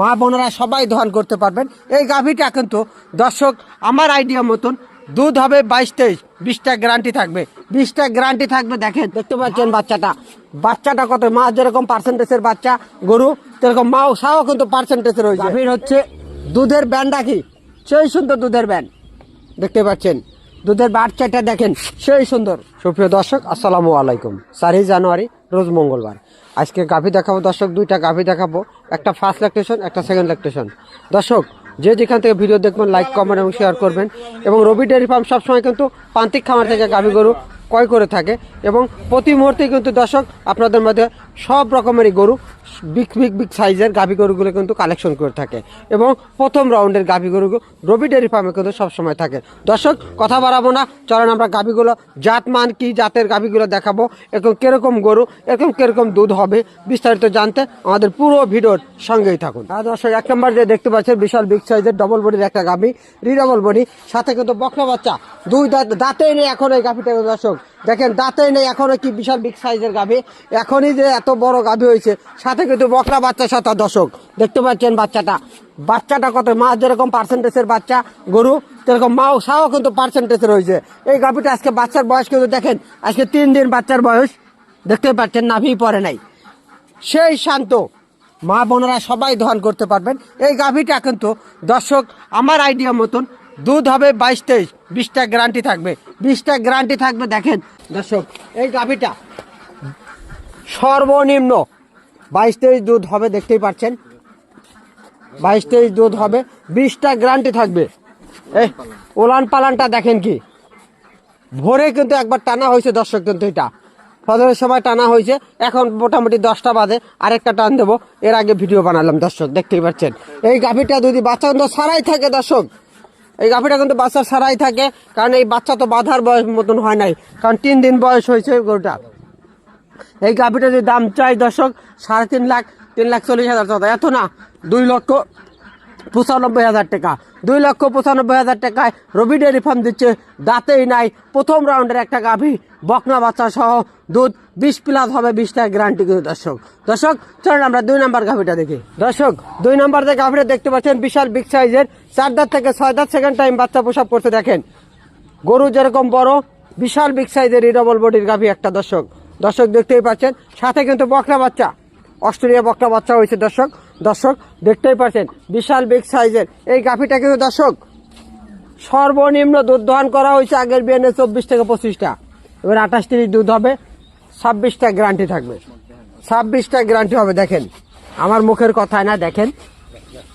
মা বোনেরা সবাই দহন করতে পারবেন। এই গাভীটা কিন্তু দর্শক আমার আইডিয়া মতন দুধ হবে বাইশ তেইশ বিশটা গ্যারান্টি থাকবে। বিশটা গ্যারান্টি থাকবে দেখেন দেখতে পাচ্ছেন বাচ্চাটা। বাচ্চাটা কত? মা যেরকম পার্সেন্টেজের বাচ্চা গরু সেরকম মাও সাও কিন্তু পার্সেন্টেজের রয়েছে। গাভীর হচ্ছে দুধের ব্যান্ড কি? সেই সুন্দর দুধের ব্যান্ড। দেখতে পাচ্ছেন? দুধের বাচ্চাটা দেখেন, সেই সুন্দর। সুপ্রিয় দর্শক, আসসালামু আলাইকুম। চারই জানুয়ারি, রোজ মঙ্গলবার। আজকে গাভী দেখাবো, দর্শক, দুইটা গাভী দেখাবো। একটা ফার্স্ট ল্যাকটেশন একটা সেকেন্ড ল্যাকটেশন দর্শক, যে যেখান থেকে ভিডিও দেখবেন লাইক কমেন্ট এবং শেয়ার করবেন। এবং রবি ডেয়ারি ফার্ম সবসময় কিন্তু প্রান্তিক খামার থেকে গাভী গরু ক্রয় করে থাকে। এবং প্রতি মুহূর্তে কিন্তু দর্শক, আপনাদের মধ্যে সব রকমেরই গরু, বিগ বিগ বিগ সাইজের গাভী গরুগুলো কিন্তু কালেকশন করে থাকে। এবং প্রথম রাউন্ডের গাভী গরুগুলো রবি ডেয়ারি ফার্মে কিন্তু সবসময় থাকে। দর্শক, কথা বাড়াবো না, চলেন আমরা গাভীগুলো, জাত মান কি, জাতের গাভীগুলো দেখাবো, এরকম কীরকম গরু, এরকম কীরকম দুধ হবে, বিস্তারিত জানতে আমাদের পুরো ভিডিওর সঙ্গেই থাকুন। আর দর্শক, এক নম্বর যে দেখতে পাচ্ছেন, বিশাল বিগ সাইজের ডবল বডির একটা গাভী রিডবল বডি সাথে কিন্তু বকরা বাচ্চা। দুই দাঁত দাঁতেই নেই এখন এই গাভীটা, দর্শক দেখেন দাঁতেই নেই, এখনও কি বিশাল বিগ সাইজের গাভী। এখনই যে এত বড় গাভী হয়েছে, সাথে কিন্তু বকরা বাচ্চা সাথে দশক দেখতে পাচ্ছেন বাচ্চাটা। বাচ্চাটা কত? মা যেরকম পার্সেন্টেজের বাচ্চা, গরু, সেরকম মাও সাও কিন্তু পার্সেন্টেজের রয়েছে এই গাভীটা আজকে বাচ্চার বয়স কিন্তু দেখেন, আজকে তিন দিন বাচ্চার বয়স। দেখতে পাচ্ছেন, নাভি পরে নাই। সেই শান্ত। মা বোনেরা সবাই দহন করতে পারবেন। এই গাভীটা কিন্তু দর্শক, আমার আইডিয়া মতন দুধ হবে বাইশ তেইশ। বিশটা গ্যারান্টি থাকবে। বিশটা গ্যারান্টি থাকবে, দেখেন। দর্শক, এই গাভীটা সর্বনিম্ন বাইশ তেইশ দুধ হবে, দেখতেই পাচ্ছেন। বাইশ তেইশ দুধ হবে, বিশটা গ্যারান্টি থাকবে। এই ওলান পালানটা দেখেন কি? ভোরে কিন্তু একবার টানা হয়েছে দর্শক কিন্তু এটা। ফজরের সময় টানা হয়েছে, এখন মোটামুটি দশটা বাজে, আরেকটা টান দেবো। এর আগে ভিডিও বানালাম দর্শক, দেখতেই পাচ্ছেন। এই গাভীটা যদি বাচ্চা সারাই থাকে দর্শক এই গাভীটা কিন্তু বাচ্চা সারাই থাকে, কারণ এই বাচ্চা তো বাধার বয়স মতন হয় নাই, কারণ তিন দিন বয়স হয়েছে গরুটা। এই গাভীটা যদি দাম চাই দর্শক, সাড়ে তিন লাখ তিন লাখ চল্লিশ হাজার টাকা। এত না, দুই লক্ষ পঁচানব্বই হাজার টাকা। দুই লক্ষ পঁচানব্বই হাজার টাকায় রবি ডেয়ারি ফার্ম দিচ্ছে, দাঁতেই নাই। প্রথম রাউন্ডের একটা গাভী, বকনা বাচ্চা সহ দুধ, বিশ প্লাস হবে বিশটা গ্যারান্টি কিন্তু দর্শক। দর্শক, চলুন আমরা দুই নাম্বার গাভীটা দেখি। দর্শক, দুই নাম্বার যে দেখতে পাচ্ছেন, বিশাল বিগ সাইজের চার দাঁত থেকে ছয় দাঁত সেকেন্ড টাইম বাচ্চা প্রসাব করতে দেখেন। গরু যেরকম বড়, বিশাল বিগ সাইজের ডবল বডির গাভী একটা দর্শক। দর্শক দেখতেই পাচ্ছেন, সাথে কিন্তু বকরা বাচ্চা। অস্ট্রেলিয়া বকরা বাচ্চা হয়েছে, দর্শক। দর্শক, দেখতেই পাচ্ছেন, বিশাল বিগ সাইজের এই গাভীটা কিন্তু, দর্শক, সর্বনিম্ন দুধ দহন করা হয়েছে আগের বিয়ানে চব্বিশ থেকে পঁচিশটা। এবার আঠাশ তিরিশ দুধ হবে, ছাব্বিশটা গ্যারান্টি থাকবে। ছাব্বিশটা গ্যারান্টি হবে, দেখেন। আমার মুখের কথায় না, দেখেন।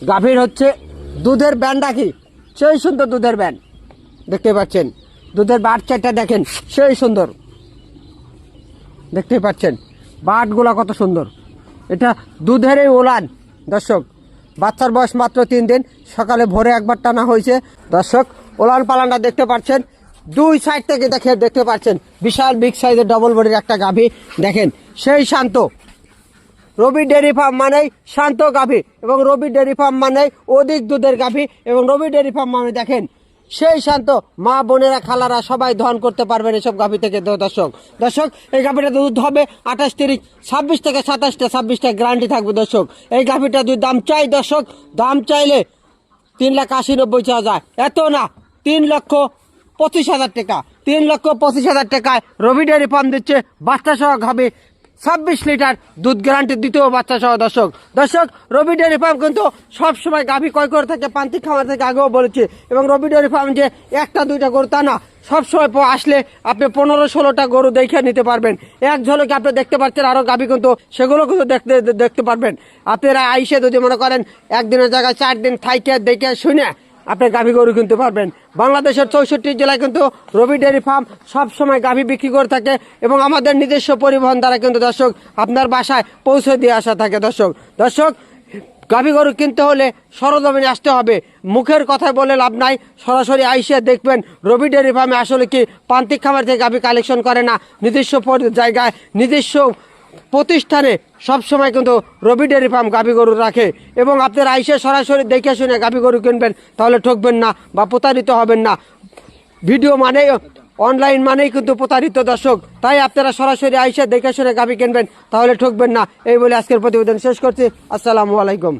গাভীর হচ্ছে, দুধের ব্যান্ডটা কি? সেই সুন্দর দুধের ব্যান্ড। দেখতে পাচ্ছেন, দুধের বাচ্চাটা দেখেন, সেই সুন্দর। দেখতে পাচ্ছেন, বাটগুলা কত সুন্দর। এটা দুধের এই ওলান দর্শক। বাচ্চার বয়স মাত্র তিন দিন, সকালে ভোরে একবার টানা হয়েছে। দর্শক ওলান পালানটা দেখতে পাচ্ছেন। দুই সাইড থেকে দেখে দেখতে পাচ্ছেন, বিশাল বিগ সাইজের ডবল বডির একটা গাভী। দেখেন, সেই শান্ত। রবি ডেয়ারি ফার্ম মানেই শান্ত গাভী এবং রবি ডেয়ারি ফার্ম মানেই অধিক দুধের গাভী এবং রবি ডেয়ারি ফার্ম মানে দেখেন সেই শান্ত মা বোনেরা খালারা সবাই দহন করতে পারবেন এসব গাভী থেকে দর্শক। দর্শক, এই গাভীটা দুধ হবে আঠাশ, তিরিশ, ছাব্বিশ থেকে সাতাশটা, ছাব্বিশটা গ্যারান্টি থাকবে দর্শক। এই গাভীটা দুধ দাম চাই দর্শক, দাম চাইলে তিন লাখ আশি, নব্বই হাজার। এত না, তিন লক্ষ পঁচিশ হাজার টাকা। তিন লক্ষ পঁচিশ হাজার টাকায় রবি ডেয়ারি ফার্ম দিচ্ছে বাচ্চা সহ খাবে ছাব্বিশ লিটার দুধ গ্যারান্টি দ্বিতীয় বাচ্চা সহ দর্শক। দর্শক, রবি ডেয়ারি ফার্ম কিন্তু সবসময় গাভী কয় করে থাকে, প্রান্তিক খামার থেকে আগেও বলেছি। এবং রবি ডেয়ারি ফার্ম যে একটা, দুইটা গরু তা না, সবসময় আসলে আপনি পনেরো, ষোলোটা গরু দেখে নিতে পারবেন। এক ঝলকে আপনি দেখতে পাচ্ছেন আরও গাভী কিন্তু, সেগুলো কিন্তু দেখতে দেখতে পারবেন। আপনারা আইসে যদি মনে করেন, একদিনের জায়গায় চার দিন থাইকে দেখে শুনে আপনি গাভী গরু কিনতে পারবেন। বাংলাদেশের চৌষট্টি জেলায় কিন্তু রবি ডেয়ারি ফার্ম সবসময় গাভী বিক্রি করে থাকে এবং আমাদের নিজস্ব পরিবহন দ্বারা কিন্তু দর্শক আপনার বাসায় পৌঁছে দিয়ে আসা থাকে দর্শক। দর্শক, গাভী গরু কিনতে হলে সরজমিনে আসতে হবে। মুখের কথায় বলে লাভ নাই, সরাসরি আইসে দেখবেন রবি ডেয়ারি ফার্মে আসলে কি প্রান্তিক খামার থেকে গাভী কালেকশন করে না। নিজস্ব জায়গায় নিজস্ব প্রতিষ্ঠানে সবসময় কিন্তু রবি ডেয়ারি ফার্ম গাভী গরু রাখে এবং আপনারা আইসে সরাসরি দেখে শুনে গাভী গরু কিনবেন, তাহলে ঠকবেন না বা প্রতারিত হবেন না। ভিডিও মানে অনলাইন মানেই কিন্তু প্রতারিত দর্শক। তাই আপনারা সরাসরি আইসে দেখে শুনে গাভী কিনবেন, তাহলে ঠকবেন না। এই বলে আজকের প্রতিবেদন শেষ করছি। আসসালামু আলাইকুম।